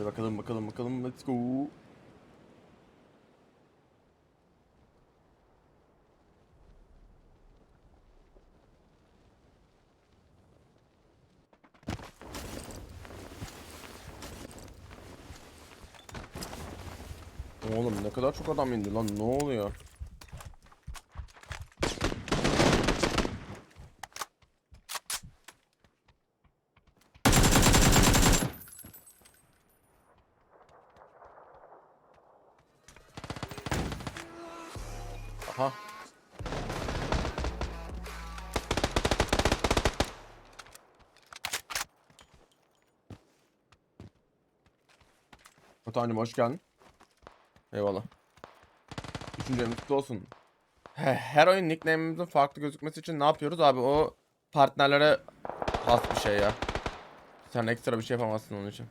Hadi bakalım bakalım bakalım let's go. Oğlum ne kadar çok adam indi lan ne oluyor? Batuhan'cım hoş geldin. Eyvallah. Üçüncü kutlu olsun. He, her oyun nickname'imizin farklı gözükmesi için ne yapıyoruz abi? O partnerlere has bir şey ya. Sen ekstra bir şey yapamazsın onun için.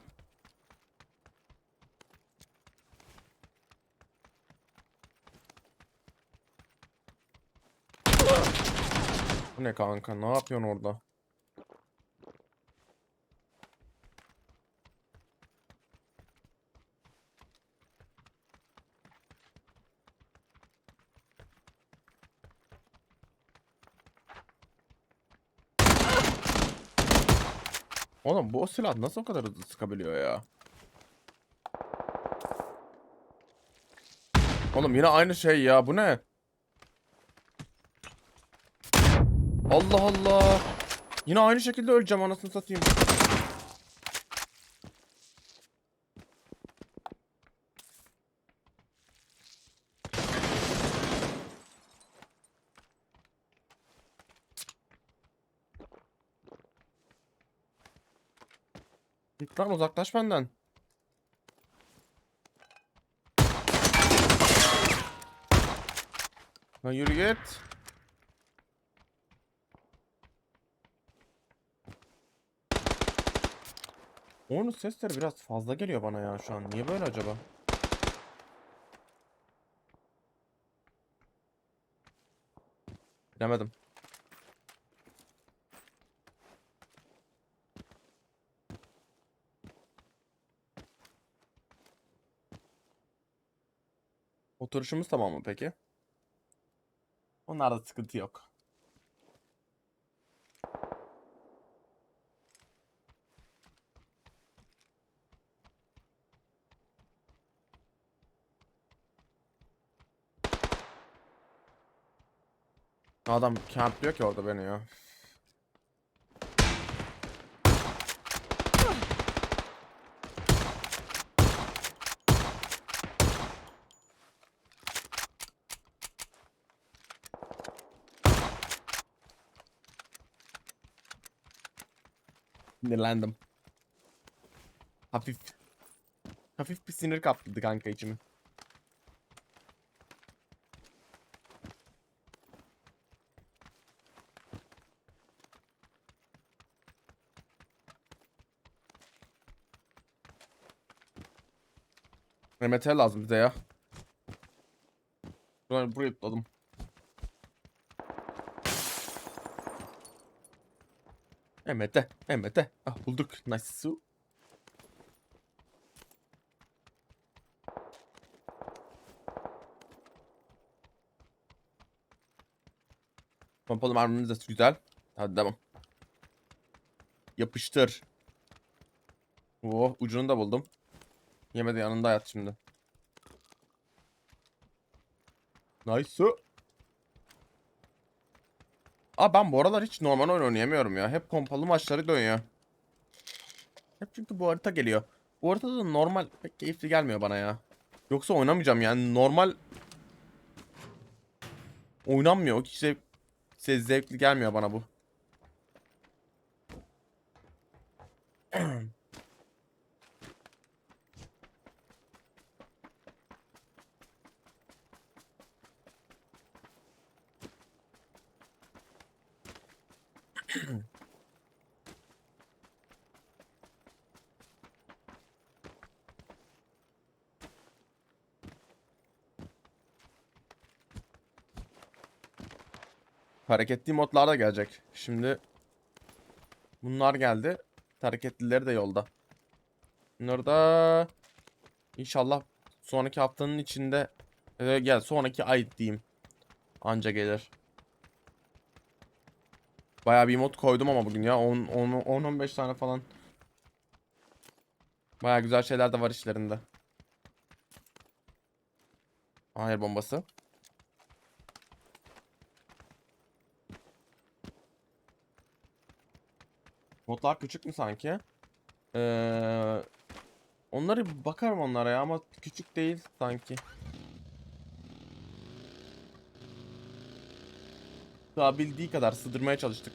Bu ne kanka? Ne yapıyorsun orada? Oğlum bu silah nasıl o kadar hızlı sıkabiliyor ya? Oğlum yine aynı şey ya. Bu ne? Allah Allah. Yine aynı şekilde öleceğim anasını satayım. Lan uzaklaş benden. Lan yürü git. Onun sesleri biraz fazla geliyor bana ya şu an. Niye böyle acaba? Bilemedim. Oturuşumuz tamam mı peki? Onlarda sıkıntı yok. Adam campliyor ki orada beni ya. Sinirlendim. Hafif. Hafif bir sinir kapladı kanka içimi. Mehmet'e lazım bize ya. Burayı buraya tutladım. Mehmet'e, Mehmet'e. Ah bulduk. Nice su. Pompalı mermimiz de güzel. Hadi devam. Yapıştır. Oh ucunu da buldum. Yemedi yanında yat şimdi. Nice. Aa ben bu aralar hiç normal oyun oynayamıyorum ya. Hep pompalı maçları dönüyor. Hep çünkü bu harita geliyor. Bu haritada da normal pek keyifli gelmiyor bana ya. Yoksa oynamayacağım yani normal oynanmıyor. Zevk, se- zevkli gelmiyor bana bu. Hareketli modlar da gelecek. Şimdi bunlar geldi. Hareketlileri de yolda. Bunları da inşallah sonraki haftanın içinde e, gel sonraki ay diyeyim. Anca gelir. Bayağı bir mod koydum ama bugün ya 10 10 10 15 tane falan. Bayağı güzel şeyler de var işlerinde. Hayır bombası. Modlar küçük mü sanki? Ee, onları bakarım onlara ya ama küçük değil sanki. Daha bildiği kadar sığdırmaya çalıştık.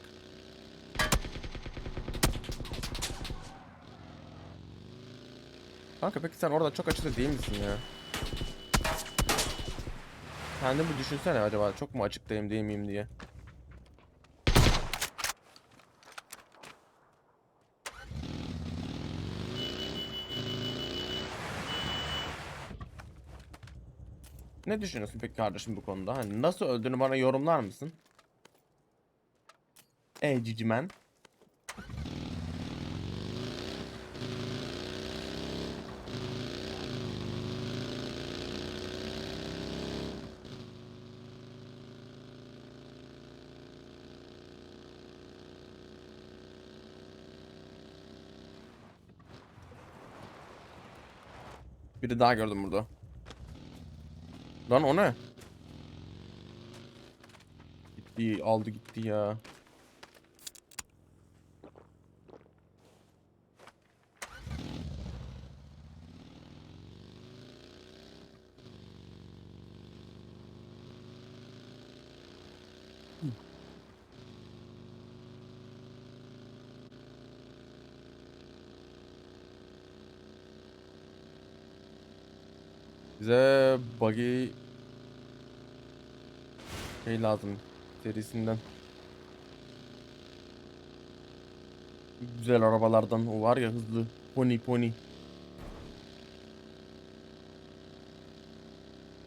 Kanka peki sen orada çok açıkta değil misin ya? Kendin bir düşünsene acaba çok mu açıktayım değil miyim diye. Ne düşünüyorsun peki kardeşim bu konuda? Hani nasıl öldüğünü bana yorumlar mısın? Ey cicimen. Biri daha gördüm burada. Lan o ne? Gitti, aldı gitti ya. Bize buggy şey lazım serisinden. Güzel arabalardan o var ya hızlı pony pony.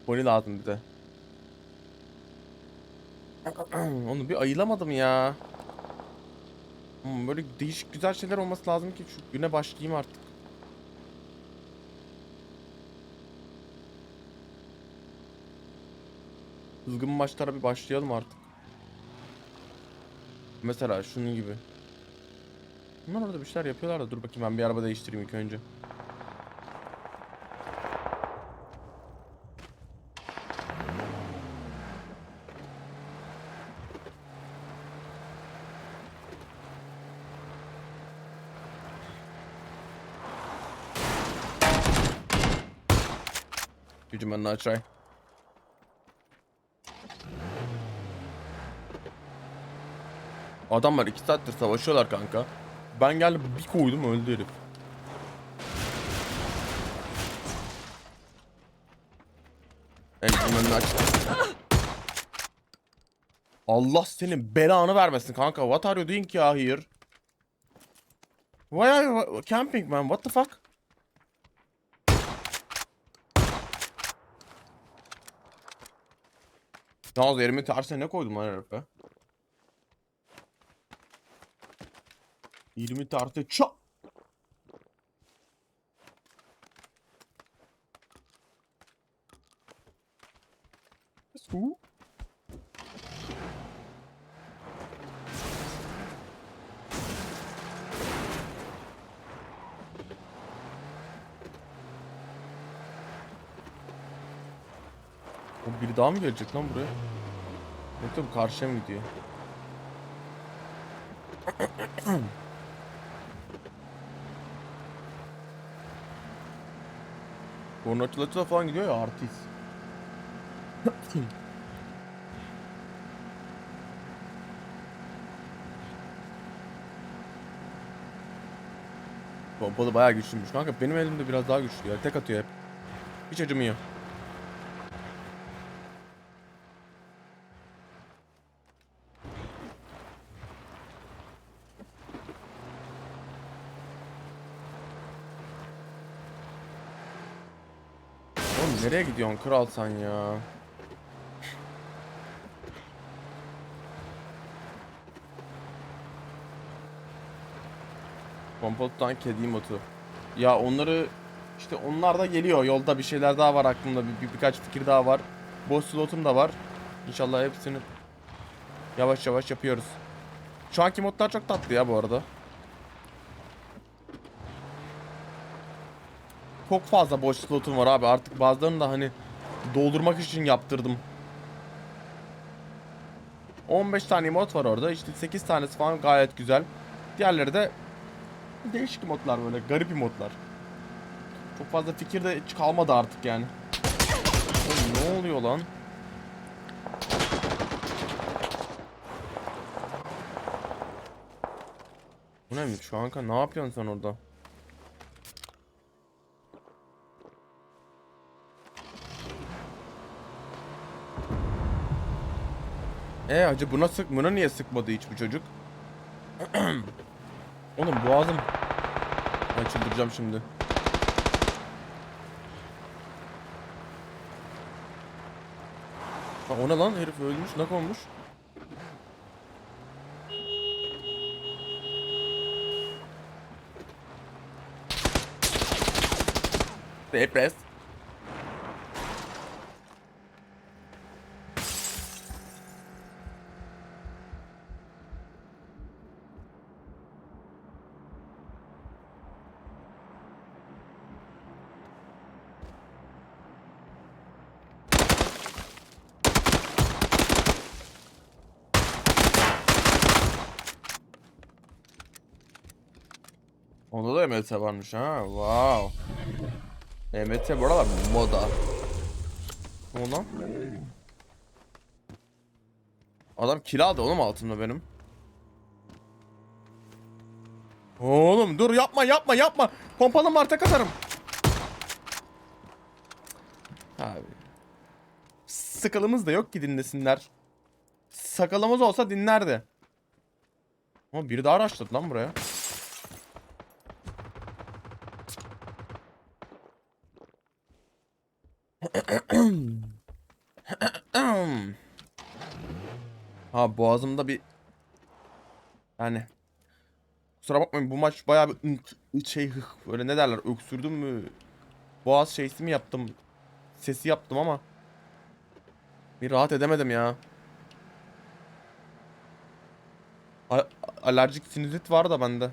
Pony lazım bize. Onu bir ayılamadım ya. Hmm, Böyle değişik güzel şeyler olması lazım ki şu güne başlayayım artık. Hızgın maçlara bir başlayalım artık. Mesela şunun gibi. Bunlar orada bir şeyler yapıyorlar da dur bakayım ben bir araba değiştireyim ilk önce. Gücüm ben try. Adamlar iki saattir savaşıyorlar kanka. Ben geldim bir koydum öldü herif. Eldiven önünü. Allah senin belanı vermesin kanka. What are you doing ya here? Why are you camping man? What the fuck? Yalnız elimin tersine ne koydum lan herife? 20 tartı çap. Su. O biri daha mı gelecek lan buraya? Yoksa bu karşıya mı gidiyor? Kornaçılaçıla falan gidiyor ya artist. Pompalı bayağı güçlüymüş kanka. Benim elimde biraz daha güçlü ya. Tek atıyor hep. Hiç acımıyor. Oğlum nereye gidiyorsun kral sen ya? Tutan kedi motu. Ya onları işte onlar da geliyor. Yolda bir şeyler daha var aklımda. Bir, bir- birkaç fikir daha var. Boss slotum da var. İnşallah hepsini yavaş yavaş yapıyoruz. Şu anki modlar çok tatlı ya bu arada. Çok fazla boş slotum var abi. Artık bazılarını da hani doldurmak için yaptırdım. 15 tane mod var orada. İşte 8 tanesi falan gayet güzel. Diğerleri de değişik modlar böyle. Garip modlar. Çok fazla fikir de hiç kalmadı artık yani. Oğlum ne oluyor lan? Bu ne şu anka ne yapıyorsun sen orada? E acı buna sık buna niye sıkmadı hiç bu çocuk? Oğlum boğazım. Ben çıldıracağım şimdi. Ha, o ne lan herif ölmüş nak olmuş. Depres. Onda da MT varmış ha. Wow. MT bu aralar moda. Oldu lan? Adam kill aldı oğlum altımda benim. Oğlum dur yapma yapma yapma. Pompalı marta katarım. Abi. Sakalımız da yok ki dinlesinler. Sakalımız olsa dinlerdi. Ama biri daha araçladı lan buraya. Ha boğazımda bir yani kusura bakmayın bu maç bayağı bir ıt şey hıh, böyle ne derler öksürdüm mü boğaz şeysi mi yaptım sesi yaptım ama bir rahat edemedim ya. A- alerjik sinüzit var da bende.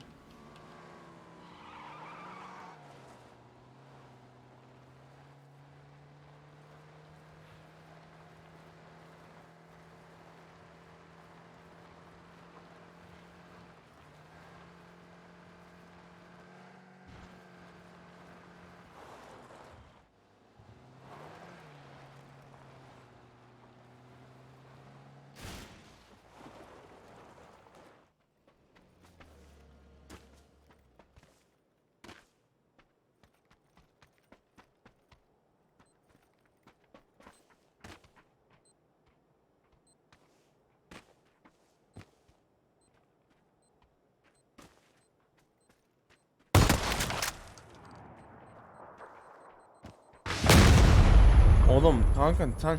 Oğlum kanka sen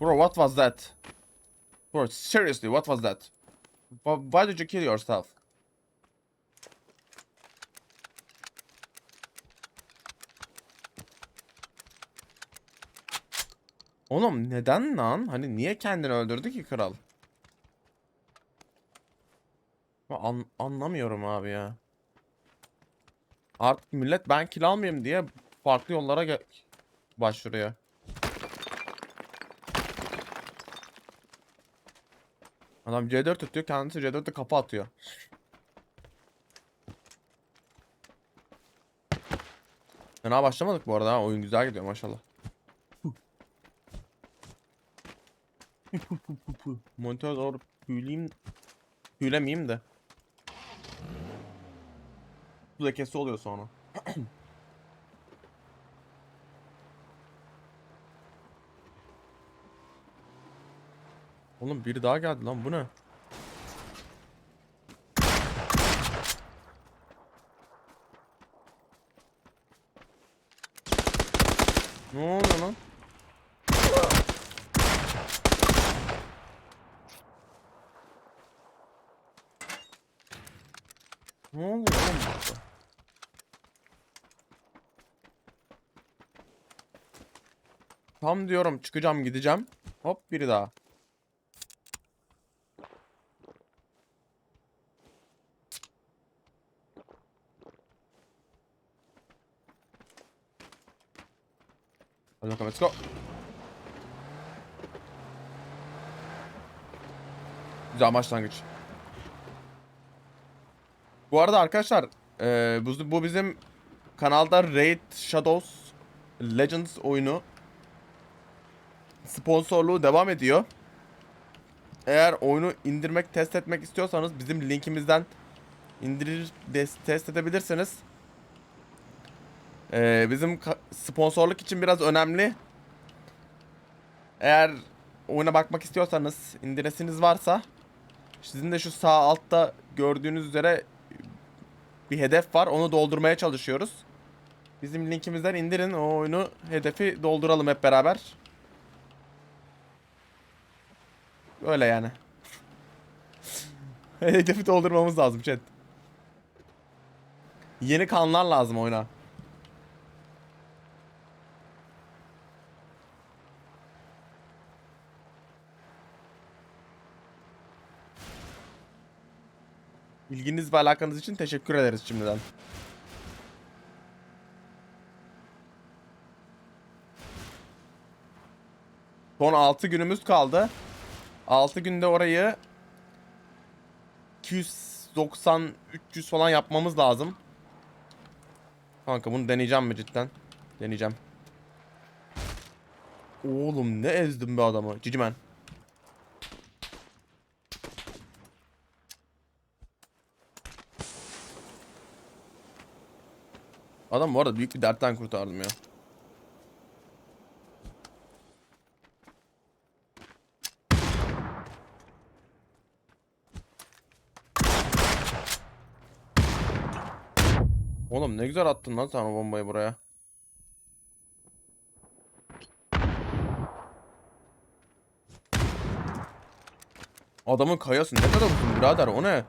Bro what was that? Bro seriously what was that? Wh- Why did you kill yourself? Oğlum neden lan? Hani niye kendini öldürdü ki kral? An anlamıyorum abi ya. Artık millet ben kill almayayım diye farklı yollara başvuruyor. Adam C4 tutuyor kendisi C4'te kapı atıyor. Fena başlamadık bu arada ha. Oyun güzel gidiyor maşallah. Monitör doğru büyüleyim. Büyülemeyeyim de. Bu lekesi oluyor sonra. Oğlum biri daha geldi lan bu ne? Ne oluyor lan? Ne oluyor oğlum burada? Tam diyorum çıkacağım gideceğim. Hop biri daha. Bakalım let's go. Güzel başlangıç. Bu arada arkadaşlar eee, bu, bu bizim kanalda Raid Shadows Legends oyunu sponsorluğu devam ediyor. Eğer oyunu indirmek, test etmek istiyorsanız bizim linkimizden indirir, test edebilirsiniz. Ee, bizim sponsorluk için biraz önemli. Eğer oyuna bakmak istiyorsanız, indiresiniz varsa sizin de şu sağ altta gördüğünüz üzere bir hedef var. Onu doldurmaya çalışıyoruz. Bizim linkimizden indirin o oyunu, hedefi dolduralım hep beraber. Öyle yani. Hedefi doldurmamız lazım chat. Yeni kanlar lazım oyuna. İlginiz ve alakanız için teşekkür ederiz şimdiden. Son 6 günümüz kaldı. 6 günde orayı 290 300 falan yapmamız lazım. Kanka bunu deneyeceğim mi cidden? Deneyeceğim. Oğlum ne ezdim be adamı. Cicimen. Adam bu arada büyük bir dertten kurtardım ya. Oğlum ne güzel attın lan sen o bombayı buraya. Adamın kayası ne kadar uzun birader o ne?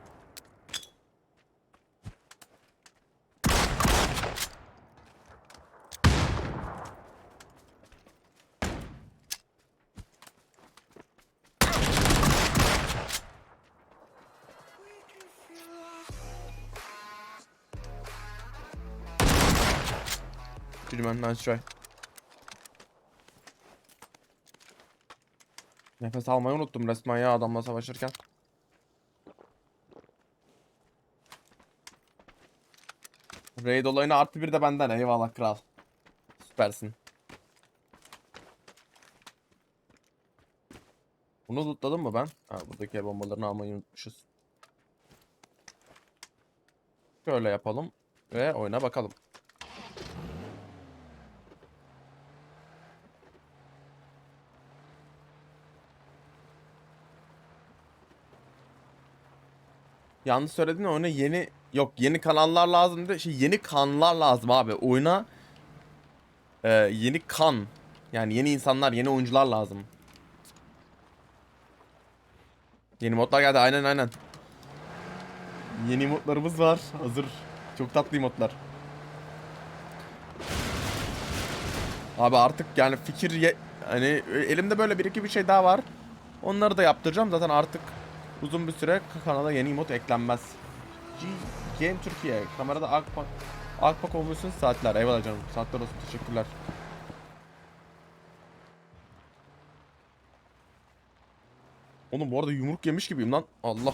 Nice try. Nefes almayı unuttum resmen ya adamla savaşırken. Raid olayını artı bir de benden eyvallah kral. Süpersin. Bunu lootladım mı ben? Ha buradaki bombalarını almayı unutmuşuz. Şöyle yapalım ve oyuna bakalım. Yanlış söyledin oyuna yeni yok yeni kanallar lazım değil şey yeni kanlar lazım abi oyuna e, yeni kan yani yeni insanlar yeni oyuncular lazım. Yeni modlar geldi aynen aynen. Yeni modlarımız var hazır çok tatlı modlar. Abi artık yani fikir ye hani elimde böyle bir iki bir şey daha var. Onları da yaptıracağım zaten artık uzun bir süre kanala yeni emot eklenmez. G Game Türkiye kamerada Akpak Akpak olmuşsun saatler eyvallah canım saatler olsun teşekkürler. Oğlum bu arada yumruk yemiş gibiyim lan Allah.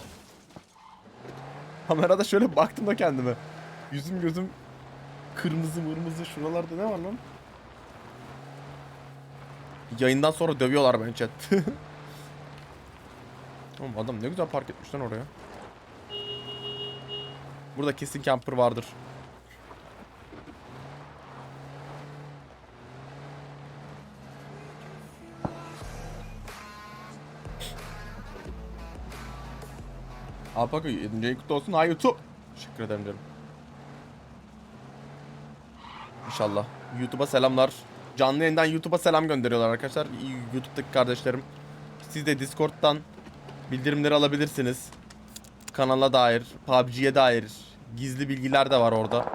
Kamerada şöyle baktım da kendime. Yüzüm gözüm kırmızı mırmızı şuralarda ne var lan? Yayından sonra dövüyorlar beni chat. Oğlum adam ne güzel park etmiş lan oraya. Burada kesin camper vardır. Alpaka 7. ayın kutlu olsun. Hay YouTube. Teşekkür ederim canım. İnşallah. YouTube'a selamlar. Canlı yayından YouTube'a selam gönderiyorlar arkadaşlar. YouTube'daki kardeşlerim. Siz de Discord'dan bildirimleri alabilirsiniz. Kanala dair, PUBG'ye dair gizli bilgiler de var orada.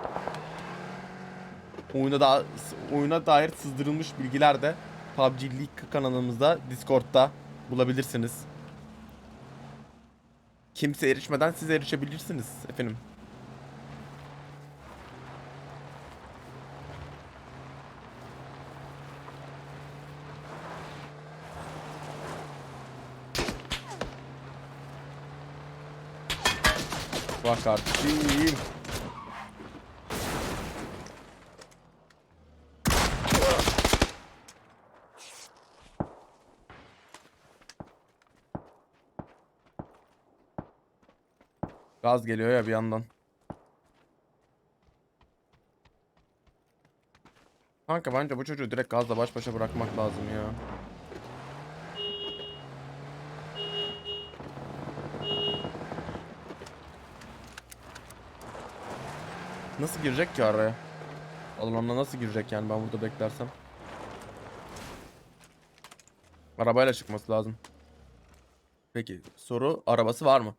Oyuna da oyuna dair sızdırılmış bilgiler de PUBG League kanalımızda Discord'da bulabilirsiniz. Kimse erişmeden siz erişebilirsiniz efendim. Kardeşim. Gaz geliyor ya bir yandan. Kanka bence bu çocuğu direkt gazla baş başa bırakmak lazım ya. Nasıl girecek ki araya? Alana nasıl girecek yani ben burada beklersem? Arabayla çıkması lazım. Peki soru arabası var mı?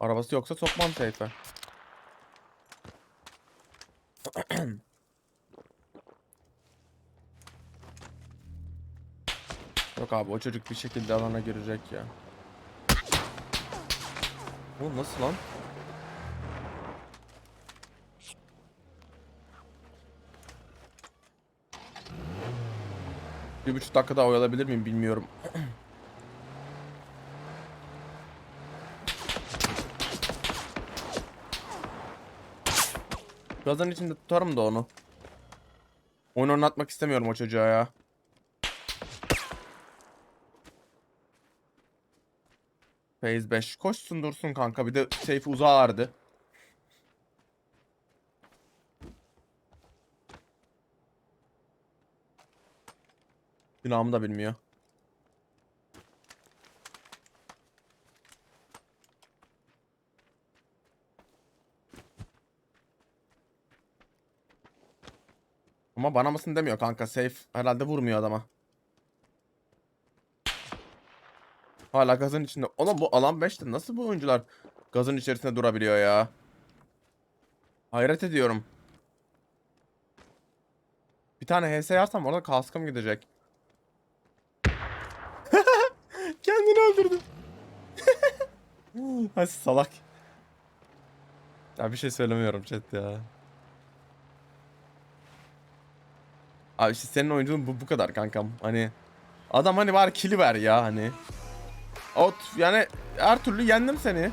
Arabası yoksa sokmam seyfe. Yok abi o çocuk bir şekilde alana girecek ya. Oğlum nasıl lan? Bir buçuk dakika daha oyalayabilir miyim bilmiyorum. Gazın içinde tutarım da onu. Oyun oynatmak istemiyorum o çocuğa ya. Phase 5. Koşsun dursun kanka. Bir de safe uzağa vardı. Günahımı da bilmiyor. Ama bana mısın demiyor kanka. Safe herhalde vurmuyor adama. Hala gazın içinde. Oğlum bu alan 5'te nasıl bu oyuncular gazın içerisinde durabiliyor ya? Hayret ediyorum. Bir tane HS yarsam orada kaskım gidecek. Kendini öldürdü. Ay salak. Ya bir şey söylemiyorum chat ya. Abi işte senin oyunculuğun bu, bu kadar kankam. Hani adam hani var kili ver ya hani. Ot yani her türlü yendim seni.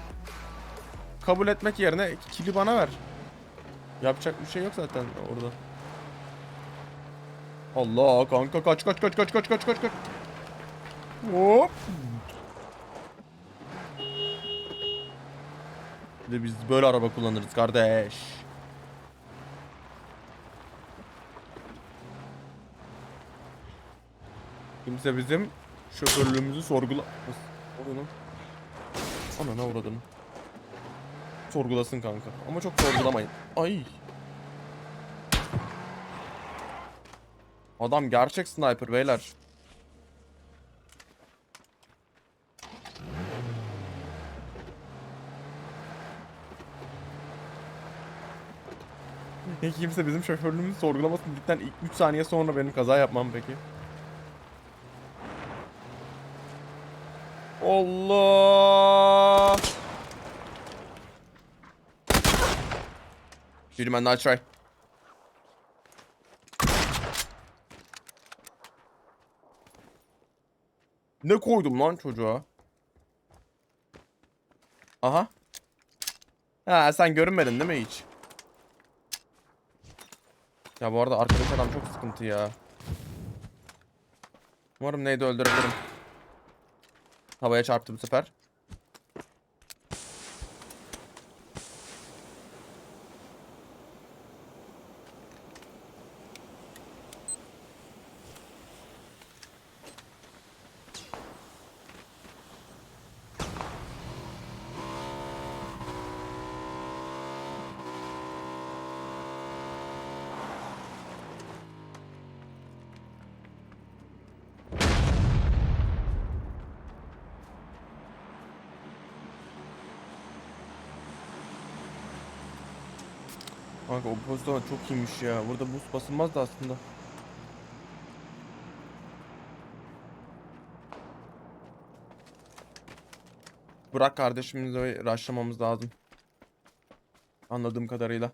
Kabul etmek yerine kili bana ver. Yapacak bir şey yok zaten orada. Allah kanka kaç kaç kaç kaç kaç kaç kaç kaç. Hop. De biz böyle araba kullanırız kardeş. Kimse bizim şoförlüğümüzü sorgula... Nasıl oluyor lan? Ana ne uğradın? Sorgulasın kanka. Ama çok sorgulamayın. Ay. Adam gerçek sniper beyler. Hiç kimse bizim şoförlüğümüzü sorgulamasın. Cidden ilk 3 saniye sonra benim kaza yapmam peki. Allah. Him on nice try. Ne koydum lan çocuğa? Aha. Ha sen görünmedin değil mi hiç? Ya bu arada arkadaki adam çok sıkıntı ya. Umarım neydi öldürebilirim. Havaya çarptı bu sefer. Kanka o pozisyon çok iyiymiş ya. Burada buz basılmaz da aslında. Bırak kardeşimizi raşlamamız lazım. Anladığım kadarıyla.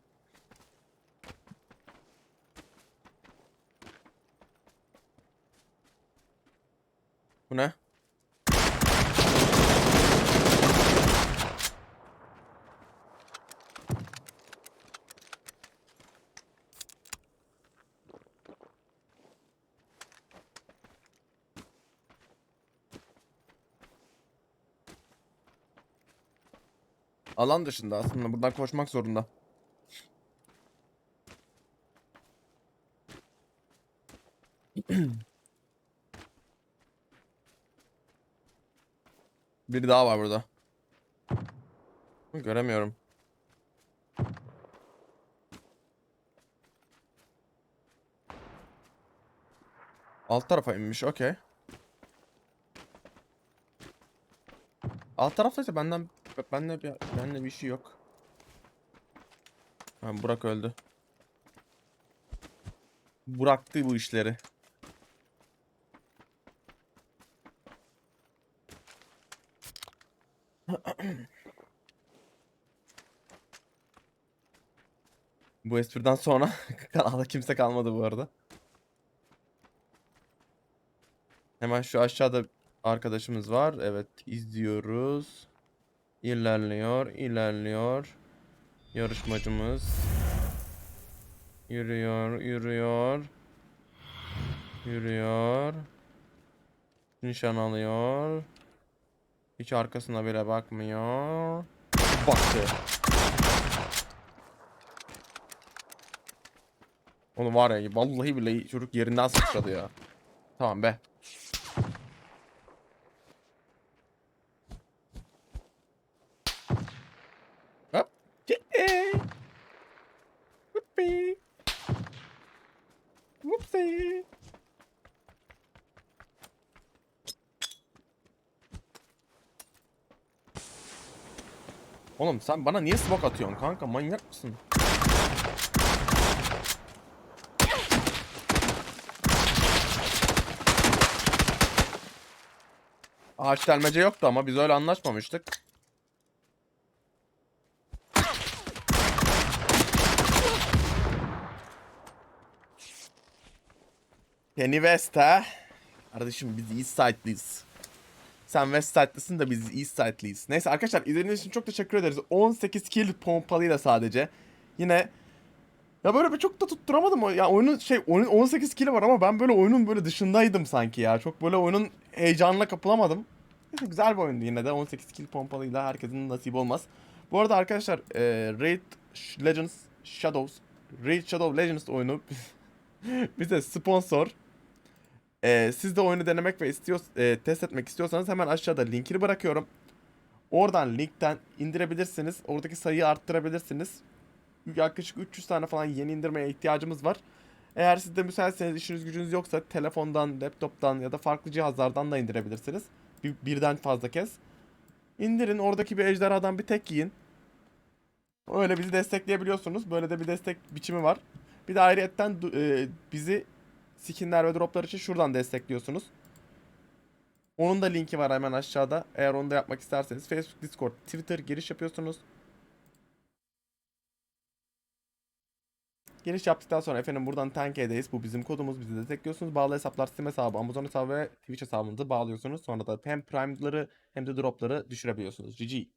Alan dışında aslında buradan koşmak zorunda. Biri daha var burada. Göremiyorum. Alt tarafa inmiş, okey. Alt taraftaysa benden bende bir bende bir şey yok. Ha, Burak öldü. Bıraktı bu işleri. Bu espriden sonra kanalda kimse kalmadı bu arada. Hemen şu aşağıda arkadaşımız var. Evet izliyoruz. İlerliyor, ilerliyor. Yarışmacımız. Yürüyor, yürüyor. Yürüyor. Nişan alıyor. Hiç arkasına bile bakmıyor. Baktı. Oğlum var ya vallahi billahi çocuk yerinden sıçradı ya. Tamam be. Oğlum sen bana niye smoke atıyorsun kanka manyak mısın? Ağaç delmece yoktu ama biz öyle anlaşmamıştık. Kenny West ha? Kardeşim biz East Side'lıyız. Sen West Side'lısın da biz East Side'lıyız. Neyse arkadaşlar izlediğiniz için çok teşekkür ederiz. 18 kill pompalıyla sadece. Yine ya böyle bir çok da tutturamadım. Ya oyunun şey oyunun 18 kill'i var ama ben böyle oyunun böyle dışındaydım sanki ya. Çok böyle oyunun heyecanına kapılamadım. Neyse, güzel bir oyundu yine de 18 kill pompalıyla herkesin nasip olmaz. Bu arada arkadaşlar e, Raid Legends Shadows Raid Shadow Legends oyunu bize sponsor. E, siz de oyunu denemek ve istiyor, e, test etmek istiyorsanız hemen aşağıda linkini bırakıyorum. Oradan linkten indirebilirsiniz. Oradaki sayıyı arttırabilirsiniz. Yaklaşık 300 tane falan yeni indirmeye ihtiyacımız var. Eğer siz de müsaitseniz işiniz gücünüz yoksa telefondan, laptoptan ya da farklı cihazlardan da indirebilirsiniz. Bir, birden fazla kez. İndirin oradaki bir ejderhadan bir tek yiyin. Öyle bizi destekleyebiliyorsunuz. Böyle de bir destek biçimi var. Bir de ayrıyetten e, bizi skinler ve droplar için şuradan destekliyorsunuz. Onun da linki var hemen aşağıda. Eğer onu da yapmak isterseniz Facebook, Discord, Twitter giriş yapıyorsunuz. Giriş yaptıktan sonra efendim buradan Tanke'deyiz. Bu bizim kodumuz. Bizi destekliyorsunuz. Bağlı hesaplar Steam hesabı, Amazon hesabı ve Twitch hesabınızı bağlıyorsunuz. Sonra da hem Prime'ları hem de dropları düşürebiliyorsunuz. GG.